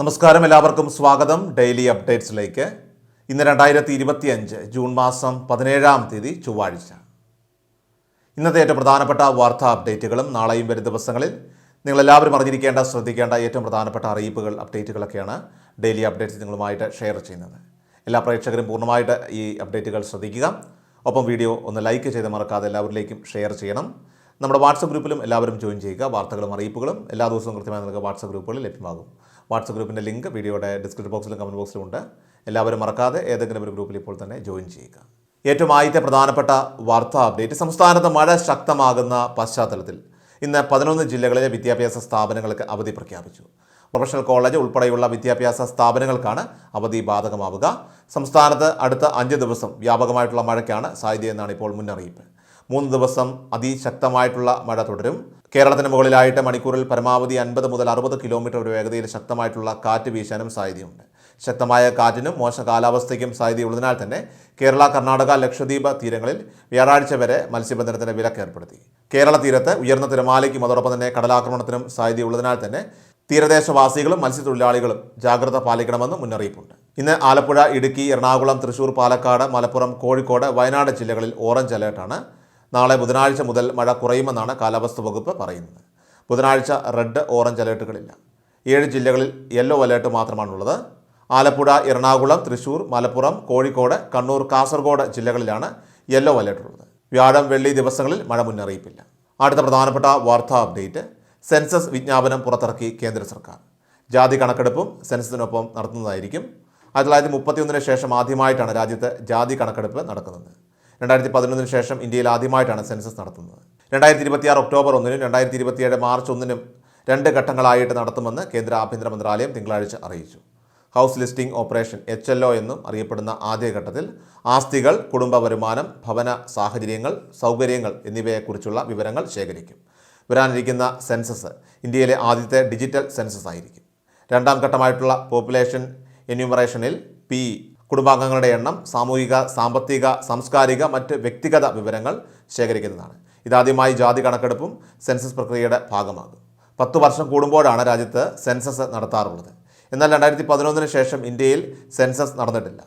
നമസ്കാരം എല്ലാവർക്കും സ്വാഗതം. ഡെയിലി അപ്ഡേറ്റ്സിലേക്ക്. ഇന്ന് രണ്ടായിരത്തി ഇരുപത്തി അഞ്ച് ജൂൺ മാസം പതിനേഴാം തീയതി ചൊവ്വാഴ്ച. ഇന്നത്തെ ഏറ്റവും പ്രധാനപ്പെട്ട വാർത്താ അപ്ഡേറ്റുകളും നാളെയും വരും ദിവസങ്ങളിൽ നിങ്ങൾ എല്ലാവരും അറിഞ്ഞിരിക്കേണ്ട ശ്രദ്ധിക്കേണ്ട ഏറ്റവും പ്രധാനപ്പെട്ട അറിയിപ്പുകൾ അപ്ഡേറ്റുകളൊക്കെയാണ് ഡെയിലി അപ്ഡേറ്റ്സ് നിങ്ങളുമായിട്ട് ഷെയർ ചെയ്യുന്നത്. എല്ലാ പ്രേക്ഷകരും പൂർണമായിട്ട് ഈ അപ്ഡേറ്റുകൾ ശ്രദ്ധിക്കുക. ഒപ്പം വീഡിയോ ഒന്ന് ലൈക്ക് ചെയ്ത് മറക്കാതെ എല്ലാവരിലേക്കും ഷെയർ ചെയ്യണം. നമ്മുടെ വാട്സപ്പ് ഗ്രൂപ്പിലും എല്ലാവരും ജോയിൻ ചെയ്യുക. വാർത്തകളും അറിയിപ്പുകളും എല്ലാ ദിവസവും കൃത്യമായി നിങ്ങൾക്ക് വാട്സപ്പ് ഗ്രൂപ്പുകളിൽ ലഭ്യമാകും. വാട്സപ്പ് ഗ്രൂപ്പിന്റെ ലിങ്ക് വീഡിയോയുടെ ഡിസ്ക്രിപ്ഷൻ ബോക്സിലും കമന്റ് ബോക്സിലും ഉണ്ട്. എല്ലാവരും മറക്കാതെ ഏതെങ്കിലും ഒരു ഗ്രൂപ്പിൽ ഇപ്പോൾ തന്നെ ജോയിൻ ചെയ്യുക. ഏറ്റവും ആദ്യത്തെ പ്രധാനപ്പെട്ട വാർത്താ അപ്ഡേറ്റ് സംസ്ഥാനത്ത് മഴ ശക്തമാകുന്ന പശ്ചാത്തലത്തിൽ ഇന്ന് പതിനൊന്ന് ജില്ലകളിലെ വിദ്യാഭ്യാസ സ്ഥാപനങ്ങൾക്ക് അവധി പ്രഖ്യാപിച്ചു. പ്രൊഫഷണൽ കോളേജ് ഉൾപ്പെടെയുള്ള വിദ്യാഭ്യാസ സ്ഥാപനങ്ങൾക്കാണ് അവധി ബാധകമാവുക. സംസ്ഥാനത്ത് അടുത്ത അഞ്ച് ദിവസം വ്യാപകമായിട്ടുള്ള മഴയ്ക്കാണ് സാധ്യതയെന്നാണ് ഇപ്പോൾ മുന്നറിയിപ്പ്. മൂന്ന് ദിവസം അതിശക്തമായിട്ടുള്ള മഴ തുടരും. കേരളത്തിന് മുകളിലായിട്ട് മണിക്കൂറിൽ പരമാവധി അൻപത് മുതൽ അറുപത് കിലോമീറ്റർ ഒരു വേഗതയിൽ ശക്തമായിട്ടുള്ള കാറ്റ് വീശാനും സാധ്യതയുണ്ട്. ശക്തമായ കാറ്റിനും മോശം കാലാവസ്ഥയ്ക്കും സാധ്യതയുള്ളതിനാൽ തന്നെ കേരള കർണാടക ലക്ഷദ്വീപ് തീരങ്ങളിൽ വ്യാഴാഴ്ച വരെ മത്സ്യബന്ധനത്തിന് വിലക്ക് ഏർപ്പെടുത്തി. കേരള തീരത്ത് ഉയർന്ന തിരമാലയ്ക്കും അതോടൊപ്പം തന്നെ കടലാക്രമണത്തിനും സാധ്യതയുള്ളതിനാൽ തന്നെ തീരദേശവാസികളും മത്സ്യത്തൊഴിലാളികളും ജാഗ്രത പാലിക്കണമെന്ന് മുന്നറിയിപ്പുണ്ട്. ഇന്ന് ആലപ്പുഴ ഇടുക്കി എറണാകുളം തൃശൂർ പാലക്കാട് മലപ്പുറം കോഴിക്കോട് വയനാട് ജില്ലകളിൽ ഓറഞ്ച് അലേർട്ടാണ്. നാളെ ബുധനാഴ്ച മുതൽ മഴ കുറയുമെന്നാണ് കാലാവസ്ഥ വകുപ്പ് പറയുന്നത്. ബുധനാഴ്ച റെഡ് ഓറഞ്ച് അലേർട്ടുകളില്ല. ഏഴ് ജില്ലകളിൽ യെല്ലോ അലേർട്ട് മാത്രമാണുള്ളത്. ആലപ്പുഴ എറണാകുളം തൃശൂർ മലപ്പുറം കോഴിക്കോട് കണ്ണൂർ കാസർഗോഡ് ജില്ലകളിലാണ് യെല്ലോ അലേർട്ട് ഉള്ളത് വ്യാഴം വെള്ളി ദിവസങ്ങളിൽ മഴ മുന്നറിയിപ്പില്ല. അടുത്ത പ്രധാനപ്പെട്ട വാർത്താ അപ്ഡേറ്റ്. സെൻസസ് വിജ്ഞാപനം പുറത്തിറക്കി കേന്ദ്ര സർക്കാർ. ജാതി കണക്കെടുപ്പും സെൻസസിനൊപ്പം നടത്തുന്നതായിരിക്കും. ആയിരത്തി തൊള്ളായിരത്തി മുപ്പത്തിയൊന്നിന് ശേഷം ആദ്യമായിട്ടാണ് രാജ്യത്ത് ജാതി കണക്കെടുപ്പ് നടക്കുന്നത്. രണ്ടായിരത്തി പതിനൊന്നിന് ശേഷം ഇന്ത്യയിൽ ആദ്യമായിട്ടാണ് സെൻസസ് നടത്തുന്നത്. രണ്ടായിരത്തി ഇരുപത്തിയാറ് ഒക്ടോബർ ഒന്നിനും രണ്ടായിരത്തി ഇരുപത്തിയേഴ് മാർച്ച് ഒന്നിനും രണ്ട് ഘട്ടങ്ങളായിട്ട് നടത്തുമെന്ന് കേന്ദ്ര ആഭ്യന്തര മന്ത്രാലയം തിങ്കളാഴ്ച അറിയിച്ചു. House listing operation H L O എന്നും അറിയപ്പെടുന്ന ആദ്യഘട്ടത്തിൽ ആസ്തികൾ കുടുംബ വരുമാനം ഭവന സാഹചര്യങ്ങൾ സൗകര്യങ്ങൾ എന്നിവയെക്കുറിച്ചുള്ള വിവരങ്ങൾ ശേഖരിക്കും. വരാനിരിക്കുന്ന സെൻസസ് ഇന്ത്യയിലെ ആദ്യത്തെ ഡിജിറ്റൽ സെൻസസ് ആയിരിക്കും. രണ്ടാം ഘട്ടമായിട്ടുള്ള പോപ്പുലേഷൻ എന്യൂമറേഷനിൽ പി കുടുംബാംഗങ്ങളുടെ എണ്ണം സാമൂഹിക സാമ്പത്തിക സാംസ്കാരിക മറ്റ് വ്യക്തിഗത വിവരങ്ങൾ ശേഖരിക്കുന്നതാണ്. ഇതാദ്യമായി ജാതി കണക്കെടുപ്പും സെൻസസ് പ്രക്രിയയുടെ ഭാഗമാകും. പത്ത് വർഷം കൂടുമ്പോഴാണ് രാജ്യത്ത് സെൻസസ് നടത്താറുള്ളത്. എന്നാൽ രണ്ടായിരത്തി പതിനൊന്നിന് ശേഷം ഇന്ത്യയിൽ സെൻസസ് നടന്നിട്ടില്ല.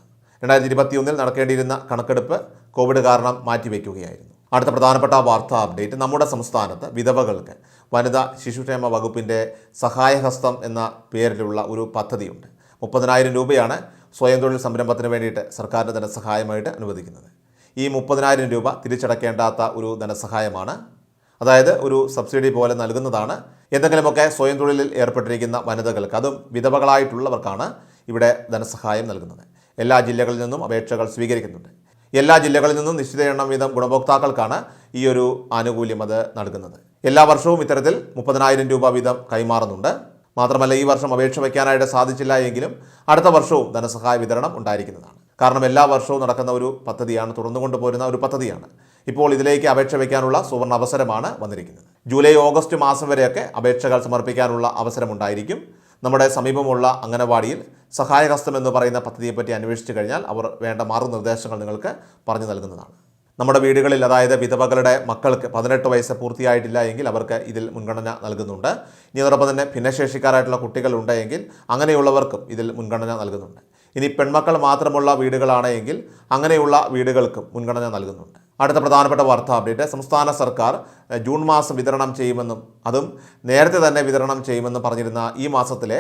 രണ്ടായിരത്തി ഇരുപത്തിയൊന്നിൽ നടക്കേണ്ടിയിരുന്ന കണക്കെടുപ്പ് കോവിഡ് കാരണം മാറ്റിവെക്കുകയായിരുന്നു. അടുത്ത പ്രധാനപ്പെട്ട വാർത്താ അപ്ഡേറ്റ് നമ്മുടെ സംസ്ഥാനത്ത് വിധവകൾക്ക് വനിതാ ശിശുക്ഷേമ വകുപ്പിന്റെ സഹായഹസ്തം എന്ന പേരിലുള്ള ഒരു പദ്ധതിയുണ്ട്. മുപ്പതിനായിരം രൂപയാണ് സ്വയം തൊഴിൽ സംരംഭത്തിന് വേണ്ടിയിട്ട് സർക്കാരിന്റെ ധനസഹായമായിട്ട് അനുവദിക്കുന്നത്. ഈ മുപ്പതിനായിരം രൂപ തിരിച്ചടക്കേണ്ടാത്ത ഒരു ധനസഹായമാണ്. അതായത് ഒരു സബ്സിഡി പോലെ നൽകുന്നതാണ്. എന്തെങ്കിലുമൊക്കെ സ്വയം തൊഴിലിൽ ഏർപ്പെട്ടിരിക്കുന്ന വനിതകൾക്ക് അതും വിധവകളായിട്ടുള്ളവർക്കാണ് ഇവിടെ ധനസഹായം നൽകുന്നത്. എല്ലാ ജില്ലകളിൽ നിന്നും അപേക്ഷകൾ സ്വീകരിക്കുന്നുണ്ട്. എല്ലാ ജില്ലകളിൽ നിന്നും നിശ്ചിത എണ്ണം വീതം ഗുണഭോക്താക്കൾക്കാണ് ഈ ഒരു ആനുകൂല്യം അത് നൽകുന്നത്. എല്ലാ വർഷവും ഇത്തരത്തിൽ മുപ്പതിനായിരം രൂപ വീതം കൈമാറുന്നുണ്ട്. മാത്രമല്ല ഈ വർഷം അപേക്ഷ വയ്ക്കാനായിട്ട് സാധിച്ചില്ല എങ്കിലും അടുത്ത വർഷവും ധനസഹായ വിതരണം ഉണ്ടായിരിക്കുന്നതാണ്. കാരണം എല്ലാ വർഷവും നടക്കുന്ന ഒരു പദ്ധതിയാണ് തുടർന്നു കൊണ്ടുപോരുന്ന ഒരു പദ്ധതിയാണ്. ഇപ്പോൾ ഇതിലേക്ക് അപേക്ഷ വയ്ക്കാനുള്ള സുവർണ അവസരമാണ് വന്നിരിക്കുന്നത്. ജൂലൈ ഓഗസ്റ്റ് മാസം വരെയൊക്കെ അപേക്ഷകൾ സമർപ്പിക്കാനുള്ള അവസരമുണ്ടായിരിക്കും. നമ്മുടെ സമീപമുള്ള അംഗനവാടിയിൽ സഹായഹസ്തം എന്ന് പറയുന്ന പദ്ധതിയെപ്പറ്റി അന്വേഷിച്ചു കഴിഞ്ഞാൽ അവർ വേണ്ട മാർഗനിർദ്ദേശങ്ങൾ നിങ്ങൾക്ക് പറഞ്ഞു നൽകുന്നതാണ്. നമ്മുടെ വീടുകളിൽ അതായത് വിധവകളുടെ മക്കൾക്ക് പതിനെട്ട് വയസ്സ് പൂർത്തിയായിട്ടില്ല എങ്കിൽ അവർക്ക് ഇതിൽ മുൻഗണന നൽകുന്നുണ്ട്. ഇനി അതോടൊപ്പം തന്നെ ഭിന്നശേഷിക്കാരായിട്ടുള്ള കുട്ടികൾ ഉണ്ടെങ്കിൽ അങ്ങനെയുള്ളവർക്കും ഇതിൽ മുൻഗണന നൽകുന്നുണ്ട്. ഇനി പെൺമക്കൾ മാത്രമുള്ള വീടുകളാണെങ്കിൽ അങ്ങനെയുള്ള വീടുകൾക്കും മുൻഗണന നൽകുന്നുണ്ട്. അടുത്ത പ്രധാനപ്പെട്ട വാർത്താ അപ്ഡേറ്റ്. സംസ്ഥാന സർക്കാർ ജൂൺ മാസം വിതരണം ചെയ്യുമെന്നും അതും നേരത്തെ തന്നെ വിതരണം ചെയ്യുമെന്നും പറഞ്ഞിരുന്ന ഈ മാസത്തിലെ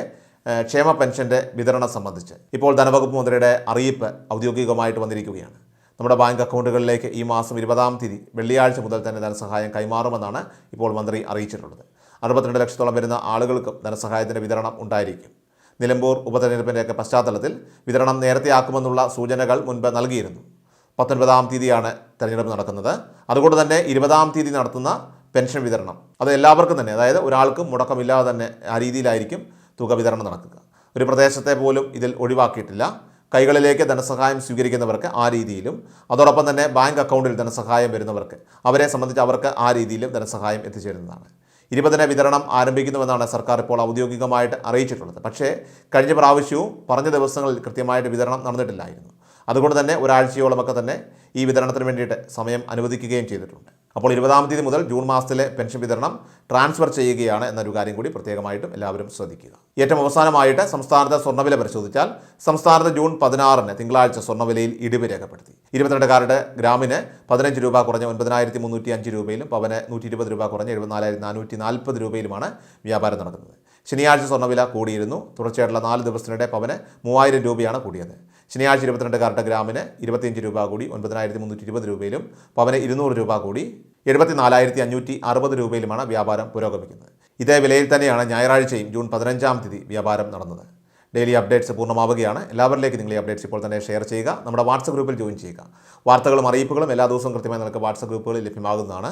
ക്ഷേമ പെൻഷന്റെ വിതരണം സംബന്ധിച്ച് ഇപ്പോൾ ധനവകുപ്പ് മന്ത്രിയുടെ അറിയിപ്പ് ഔദ്യോഗികമായിട്ട് വന്നിരിക്കുകയാണ്. നമ്മുടെ ബാങ്ക് അക്കൗണ്ടുകളിലേക്ക് ഈ മാസം ഇരുപതാം തീയതി വെള്ളിയാഴ്ച മുതൽ തന്നെ ധനസഹായം കൈമാറുമെന്നാണ് ഇപ്പോൾ മന്ത്രി അറിയിച്ചിട്ടുള്ളത്. അറുപത്തിരണ്ട് ലക്ഷത്തോളം വരുന്ന ആളുകൾക്കും ധനസഹായത്തിന്റെ വിതരണം ഉണ്ടായിരിക്കും. നിലമ്പൂർ ഉപതെരഞ്ഞെടുപ്പിന്റെയൊക്കെ പശ്ചാത്തലത്തിൽ വിതരണം നേരത്തെയാക്കുമെന്നുള്ള സൂചനകൾ മുൻപ് നൽകിയിരുന്നു. പത്തൊൻപതാം തീയതിയാണ് തെരഞ്ഞെടുപ്പ് നടക്കുന്നത്. അതുകൊണ്ട് തന്നെ ഇരുപതാം തീയതി നടത്തുന്ന പെൻഷൻ വിതരണം അത് എല്ലാവർക്കും തന്നെ അതായത് ഒരാൾക്കും മുടക്കമില്ലാതെ തന്നെ ആ രീതിയിലായിരിക്കും തുക വിതരണം നടക്കുക. ഒരു പ്രദേശത്തെ പോലും ഇതിൽ ഒഴിവാക്കിയിട്ടില്ല. കൈകളിലേക്ക് ധനസഹായം സ്വീകരിക്കുന്നവർക്ക് ആ രീതിയിലും അതോടൊപ്പം തന്നെ ബാങ്ക് അക്കൗണ്ടിൽ ധനസഹായം വരുന്നവർക്ക് അവരെ സംബന്ധിച്ച് അവർക്ക് ആ രീതിയിലും ധനസഹായം എത്തിച്ചേരുന്നതാണ്. ഇരുപതിന് വിതരണം ആരംഭിക്കുന്നുവെന്നാണ് സർക്കാർ ഇപ്പോൾ ഔദ്യോഗികമായിട്ട് അറിയിച്ചിട്ടുള്ളത്. പക്ഷേ കഴിഞ്ഞ പ്രാവശ്യവും പറഞ്ഞ ദിവസങ്ങളിൽ കൃത്യമായിട്ട് വിതരണം നടന്നിട്ടില്ലായിരുന്നു. അതുകൊണ്ട് തന്നെ ഒരാഴ്ചയോളമൊക്കെ തന്നെ ഈ വിതരണത്തിന് വേണ്ടിയിട്ട് സമയം അനുവദിക്കുകയും ചെയ്തിട്ടുണ്ട്. അപ്പോൾ ഇരുപതാം തീയതി മുതൽ ജൂൺ മാസത്തിലെ പെൻഷൻ വിതരണം ട്രാൻസ്ഫർ ചെയ്യുകയാണ് എന്നൊരു കാര്യം കൂടി പ്രത്യേകമായിട്ടും എല്ലാവരും ശ്രദ്ധിക്കുക. ഏറ്റവും അവസാനമായിട്ട് സംസ്ഥാനത്തെ സ്വർണവില പരിശോധിച്ചാൽ സംസ്ഥാനത്ത് ജൂൺ പതിനാറിന് തിങ്കളാഴ്ച സ്വർണവിലയിൽ ഇടിവ് രേഖപ്പെടുത്തി. ഇരുപത്തിരണ്ടുകാരുടെ ഗ്രാമിന് പതിനഞ്ച് രൂപ കുറഞ്ഞ ഒൻപതിനായിരത്തി മുന്നൂറ്റി അഞ്ച് രൂപയിലും പവന് നൂറ്റി ഇരുപത് രൂപ കുറഞ്ഞ എഴുപത്തിനാലായിരത്തി നാനൂറ്റി നാൽപ്പത് രൂപയിലുമാണ് വ്യാപാരം നടക്കുന്നത്. ശനിയാഴ്ച സ്വർണവില കൂടിയിരുന്നു. തുടർച്ചയായിട്ടുള്ള നാല് ദിവസത്തിനിടെ പവന് മൂവായിരം രൂപയാണ് കൂടിയത്. ശനിയാഴ്ച ഇരുപത്തിരണ്ട് കാരുടെ ഗ്രാമിന് ഇരുപത്തിയഞ്ച് രൂപ കൂടി ഒൻപതിനായിരത്തി മുന്നൂറ്റി ഇരുപത് രൂപയിലും പവന് ഇരുന്നൂറ് രൂപ കൂടി എഴുപത്തിനാലായിരത്തി അഞ്ഞൂറ്റി അറുപത് രൂപയിലുമാണ് വ്യാപാരം പുരോഗമിക്കുന്നത്. ഇതേ വിലയിൽ തന്നെയാണ് ഞായറാഴ്ചയും ജൂൺ പതിനഞ്ചാം തീയതി വ്യാപാരം നടന്നത്. ഡെയിലി അപ്ഡേറ്റ്സ് പൂർണമാവുകയാണ്. എല്ലാവരിലേക്ക് നിങ്ങൾ ഈ അപ്ഡേറ്റ്സ് ഇപ്പോൾ തന്നെ ഷെയർ ചെയ്യുക. നമ്മുടെ വാട്സപ്പ് ഗ്രൂപ്പിൽ ജോയിൻ ചെയ്യുക. വാർത്തകളും അറിയിപ്പുകളും എല്ലാ ദിവസവും കൃത്യമായി നിങ്ങൾക്ക് വാട്സപ്പ് ഗ്രൂപ്പുകളിൽ ലഭ്യമാകുന്നതാണ്.